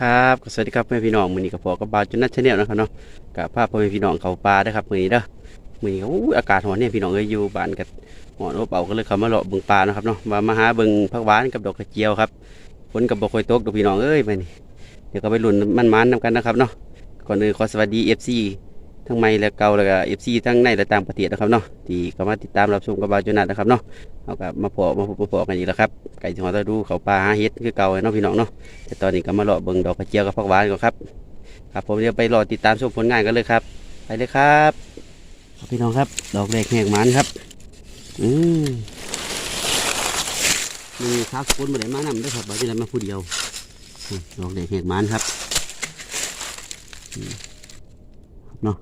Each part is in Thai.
ครับสวัสดีครับพ่อแม่พี่น้องมือนี้กับพ่อกับบาจุนัทชาแนลนะครับเนาะกับภาพพ่อแม่พี่น้องเขาปลาด้อครับมือนี้เด้อมือนี้อู้อากาศร้อนเนี่ยพี่น้องเอ้ยอยู่บ้านกันร้อนอบเอาก็เลยเขามาเลาะบึงปลานะครับเนาะมามาหาบึงผักหวานกับดอกกระเจียวครับฝนกับบ่ค่อยตกดอกพี่น้องเอ้ยมือนี้เดี๋ยวก็ไปลุ้นมันมันนํกันนะครับเนาะก่อนอื่นขอสวัสดีเอฟซี ทั้งใหม่และเกาแล้วก็ FC ทั้งในและต่างประเทศนะครับเนาะที่เข้ามาติดตามรับชมกับบาจุนัทนะครับเนาะเอากับมาพอมาพบมาพอกันอีกแล้วครับไก่จังหวัดตะดูเขาปลาหาเฮ็ดคือเก่าเนาะพี่น้องเนาะแต่ตอนนี้ก็มาเลาะเบิ่งดอกกระเจียวกับผักหวานก่อนครับครับผมเดี๋ยวไปรอติดตามชมผลงานกันเลยครับ ไปเลยครับพี่น้องครับ ดอกแรกแหกหมันครับ อืมมีข้าวสกุลมาได้มานำด้วยครับบาที่ไรมาผู้เดียวดอกแรกแหกหมันครับอืมครับเนาะ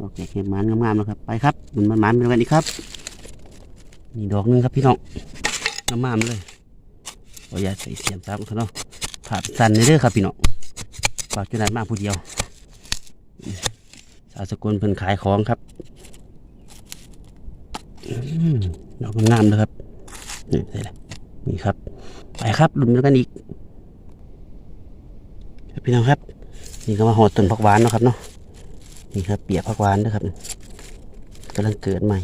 ดอกแกแหกหมันงามๆนะครับ ไปครับมันมันๆเป็นกันอีกครับนี่ดอกนึงครับพี่น้องงามๆเลยขออย่าตใส่เสียมซ้ำเขาเนาะผ่าสันในเด้อครับพี่น้องฝากจุนัดมาผู้เดียว สาวสกุลเพิ่นขายของครับอดอกงามๆเลยครับนี่ใส่เลยนี่ครับ ไปครับดุมแล้วกันอีกครับพี่น้องครับ นี่ก็มาหอดต้นผักหวานนะครับเนาะ นี่ครับเปียกผักหวานนะครับกำลังเกิดใหม่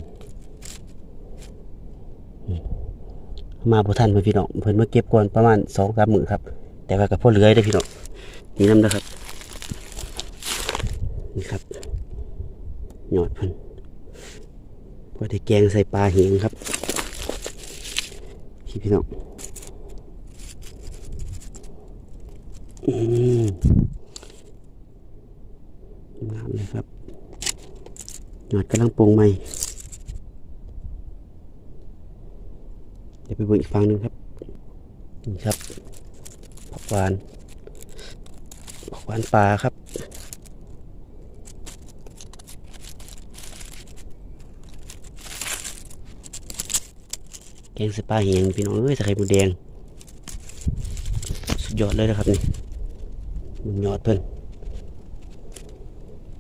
มาพอท่านเพื่อนพี่น้องเพิ่อนมาเก็บก่อนประมาณสองสามหมื่นครับ แต่ว่ากับพ่อเหลือยได้พี่น้องนี่น้ำนะครับ นี่ครับหยอดเพิ่นพอได้แกงใส่ปลาเหงครับพี่พี่น้องอืมงามเลยครับ หยอดกำลังปรุงใหม่ เดี๋ยวไปเบิ่งอีกฝั่งหนึงครับ นี่ครับผักหวานผักหวานปลาครับแกงสปลาเหียงพี่น้องเอ้ยใส่ไข่มูแดง สุดยอดเลยนะครับนี่มันยอดเพิ่น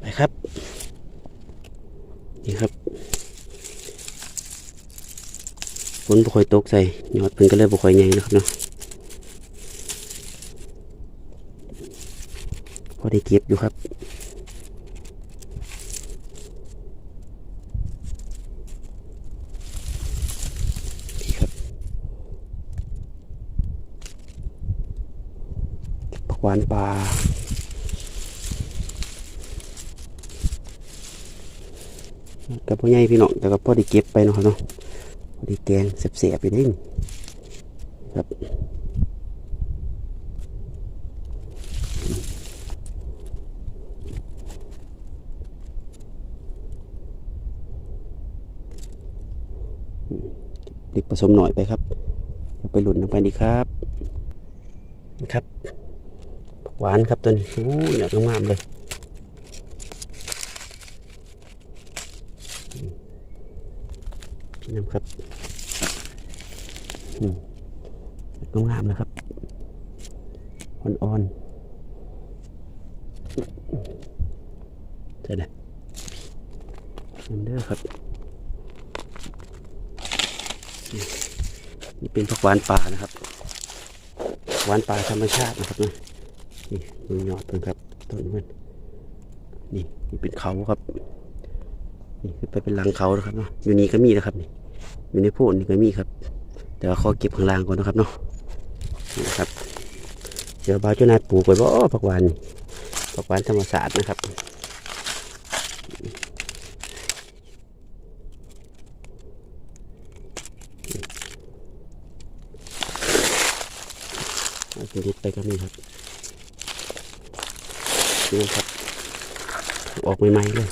ไปครับ นี่ครับฝนบ่ค่อยตกใส่ยอดเพิ่นก็เลยบ่ค่อยใหญ่นะครับเนาะพอได้เก็บอยู่ครับปักหวานปลา กับพ่อใหญ่พี่น้องแต่ก็พ่อได้เก็บไปเนาะเนาะพอดีแกงเสียบๆไปนิดนึงครับดิบผสมหน่อยไปครับ ไปหลุนน้ำกันดีครับนะครับ หวานครับตัวนี้โอ้ยหยอดงามๆเลยพี่น้ำ ครับอืมงามนะครับอ่อนๆใช่เลยเด้อครับ นี่เป็นผักหวานป่านะครับหวานป่าธรรมชาตินะครับนะนี่ดูยอดมันครับต้นมันนี่นี่เป็นเขาครับ นี่คือไปเป็นรังเขานะครับเนาะอยู่นี่ก็มีนะครับนี่ อยู่ในโพดนี่ก็มีครับ แต่ว่าขอเก็บข้างล่างก่อนนะครับเนาะนะครับ เดี๋ยวบ่าวเจ้านาดปลูกไว้บ่ผักหวานผักหวานธรรมศาสตร์นะครับเอาชนิดไปก็มีครับนี่ครับ ออกใหม่ๆเลย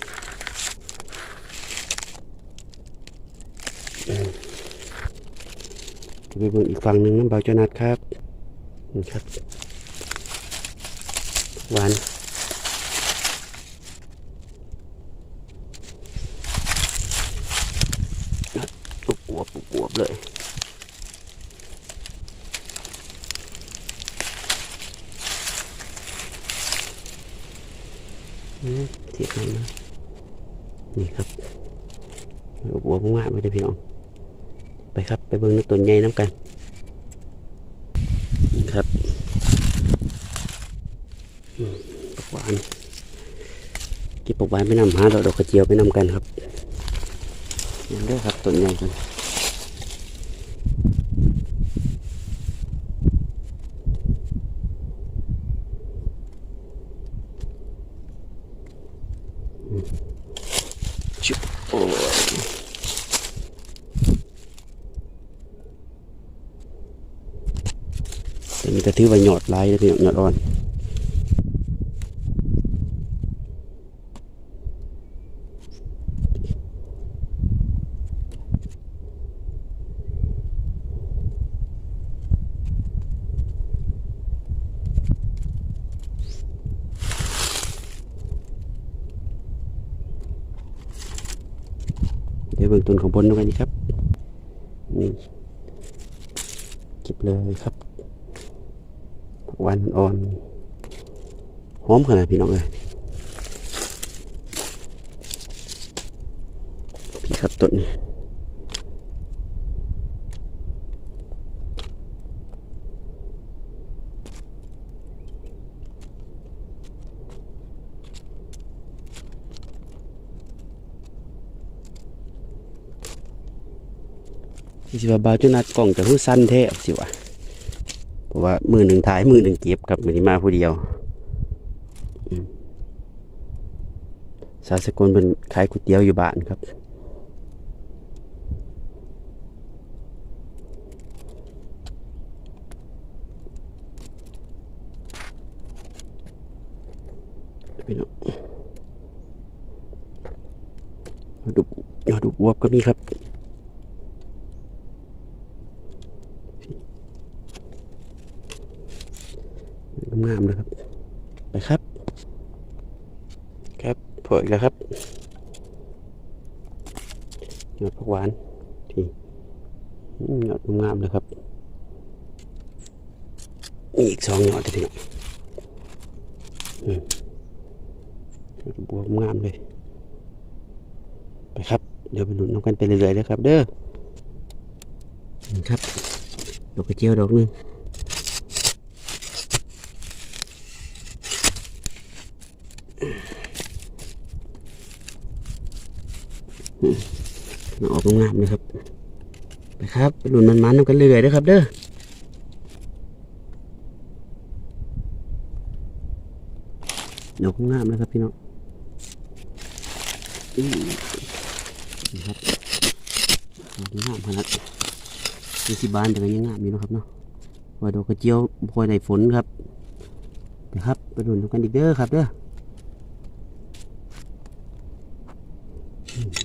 จะ ไปเบิ่งอีกฝั่งหนึ่งน้ำเบาจนัดครับนี่ครับ หวานอุบอวบอุบอวบเลยอืมเทียบกันนะนี่ครับอุบอวบมากๆไม่ได้พี่น้อง ไปครับ ไปเบิ้งนตัวใหญ่น้ำกันครับปกวานกิบปกวานไปนำหาเราดอกกระเจียวไปนำกันครับยังได้ครับตัวใหญ่กันอืมชุบโอ้ย แต่มีกระทือใบหยอดลายนะพี่น้องหยอดอ่อนเดี๋ยวเบื้องต้นของบนดูกันนี่ครับ นี่เก็บเลยครับ วานอ่อนหอมขนาดพี่น้องเลยพี่ครับต้นนี้สิว่าบาวจุนัดกล่องจะคือสั้นแท้สิวะ ราะว่ามือหนึ่งถ่ายมือหนึ่งเก็บครับมือนี้มาผู้เดียวสาสกุลเป็นขายก๋วยเตี๋ยวอยู่บ้านครับพี่น้องมาดูมาดูบวบก็มีครับ งามๆเลยครับ ไปครับ ครับโผล่อีกแล้วครับหยอดผักหวานที่อืมหยอดงามๆเลยครับมีอีกสองหยอดทีเดียวอืมหยอดบัวงามเลย ไปครับ เดี๋ยวไปหนุนน้ำกันไปเรื่อยๆเลยครับ เด้อนี่ครับดอกกระเจียวดอกหนึง มาออกงามๆเลยครับไปครับไปหลุนมันๆนำกันเรื่อยๆนะครับ เด้อดอกงามเลยครับพี่น้องอือนี่ครับดอกงามขนาดมีสิบานแต่ก็ยังงามอยู่นะครับเนาะว่าดอกกระเจียวพอยในฝนครับไปครับไปหลุนกันอีกเด้อครับเด้อ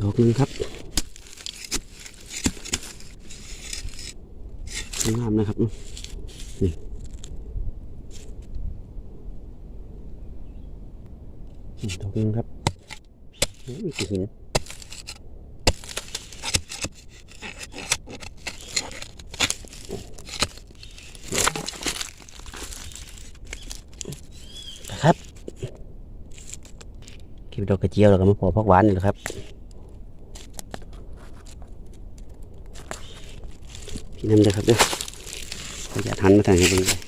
ดอกนึงครับ งามนะครับนี่อืมดอกนึงครับโอ้ยกี่หินนะครับเก็บดอกกระเจียวแล้วก็มาพอพักหวานนี่แหละครับพี่น้ำเลยครับเด้อขออย่าต หันมาทางนี้เบิ่งเลย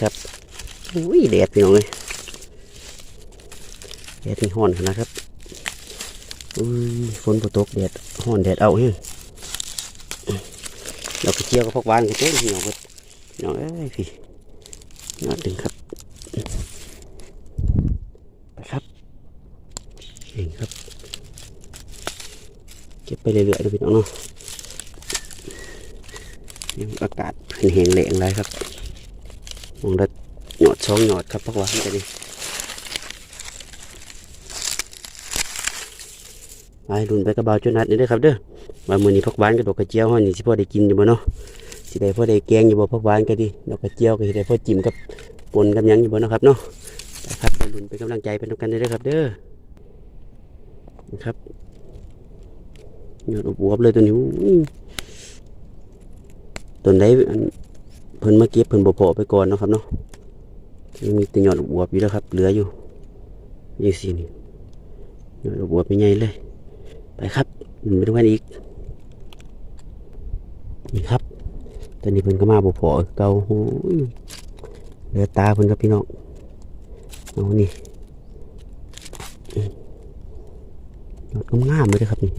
ครับอุ้ยแดดพี่น้องเลยแดดนี่ห้อนขนาดครับอุ้ยฝนตกแดดห้อนแดดเอาเฮ้ยเราไปเที่ยวกับพวกบ้านกันเต้นพี่น้องเบิดพี่น้องเอ้ยพี่ยอดดึงครับครับเองครับ เก็บไปเรื่อยๆนะพี่น้องเนาะ อากาศเพิ่นแหงแล้งเลยครับมองได้หยอดช่องหยอดครับพักวานจะดีไปรุนไปกระเบาจุนัดนี่เด้ครับเด้อว่ามื้อนี้พักหวานกับดกกระเจียวเฮานี่สิพ่อได้กินอยู่บ่เนาะสิได้พ่อได้แกงอยู่บ่พักหวานก็ดีดอกกระเจียวก็สิได้พ่อจิ้มกับปนกับยังอยู่บ่เนาะครับเนาะครับไปรุนเป็นกำลังใจเป็นกันเด้อครับเด้อนะครับหยอดอบวบเลยตัวนี้ ต้นใดอันเพิ่นเมาเก็บเพิ่นบ่พอไปก่อนเนาะครับเนาะยังมีแต่ยอดบวบอยู่แล้วครับ เหลืออยู่ยังสินี่ยอดบวบเป็นไงเลย ไปครับมันไปดูกันอีกนี่ครับตอนนี้เพิ่นก็มาบ่พอเก่าโอ้ยเหลือตาเพิ่นครับพี่น้องเอานี่อืมยอดงามๆเลยครับนี่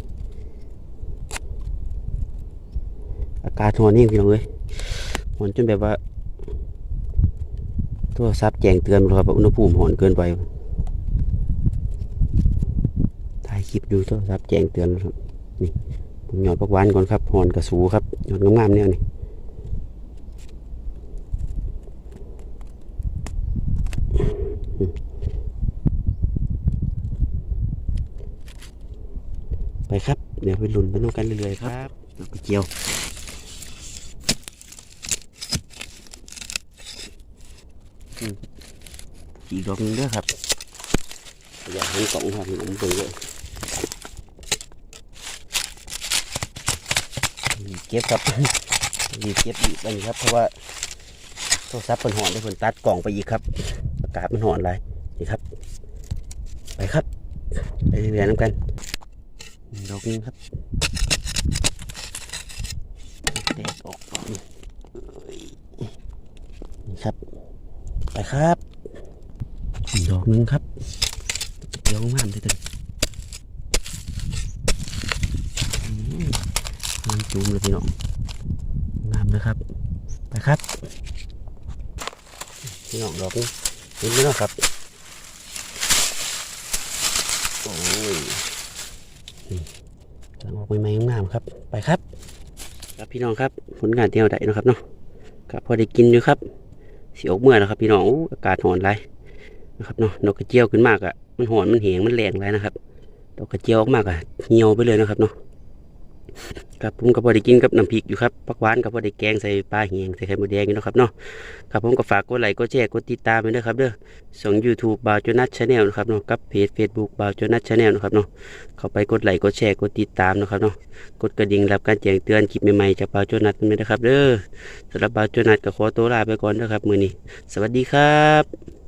อากาศร้อนนี่พี่น้องเอ้ยร้อนจนแบบว่าโทรศัพท์แจ้งเตือนเลยครับว่าอุณหภูมิร้อนเกินไปถ่ายคลิปดูโทรศัพท์แจ้งเตือนครับนี่ผมหยอดปักหวานก่อนครับร้อนกระสูครับหยอดงามๆเนี่ยนี่ไปครับ เดี๋ยวไปลุ้นไปนู่นกันเรื่อยๆครับดอกกระเจียว อีกดอกนึงด้อครับ อยากเห็นกล่องครับผมเบิ่งเลยเก็บครับรีเก็บอีกอันนี้ครับ เพราะว่าโทรศัพท์เป็นหอนได้ผลตัดกล่องไปอีกครับอากาศมันหอนอะไรนี่ครับ ไปครับไปเรื่อยน้ำกันดอกนี้ครับแตกออกก่อนนี่ครับ ครับอีกดอกหนึงครับเดี๋ยวงามเลยตึงอืมมันจูมเลยพี่น้องงามเลยครับ ไปครับพี่น้องดอกนี้เห็นไหมเนาะครับโอ้ยกำลังออกใหม่ๆงามๆครับ ไปครับ ครับพี่น้องครับผลงานเที่ยวได้นาะครับเนาะครับพอได้กินอยู่ครับ สีออกเมื่อนะครับ พี่น้องออากาศหอนไรนะครับเนาะนกกระเจียวขึ้นมากอะมันหอนมันเหงมันแรงไรนะครับดอกกระเจียวออกมากอะเหี่ยวไปเลยนะครับเนาะ ครับผมก็พอได้กินกับน้ำพริกอยู่ครับผักหวานก็พอได้แกงใส่ปลาเหียงใส่ไข่มดแดงอยู่นะครับเนาะครับผมก็ฝากกดไลค์กดแชร์กดติดตามไปด้วยครับเด้อส่ง YouTube บาวโจนัทชาแนลนะครับเนาะกับเพจ Facebook บาวโจนัทชาแนลนะครับเนาะเข้าไปกดไลค์กดแชร์กดติดตามนะครับเนาะกดกระดิ่งรับการแจ้งเตือนคลิปใหม่ๆจากบาวโจนัทด้วยนะครับเด้อสำหรับบาวโจนัทก็ขอตัวลาไปก่อนนะครับมือนี้ สวัสดีครับ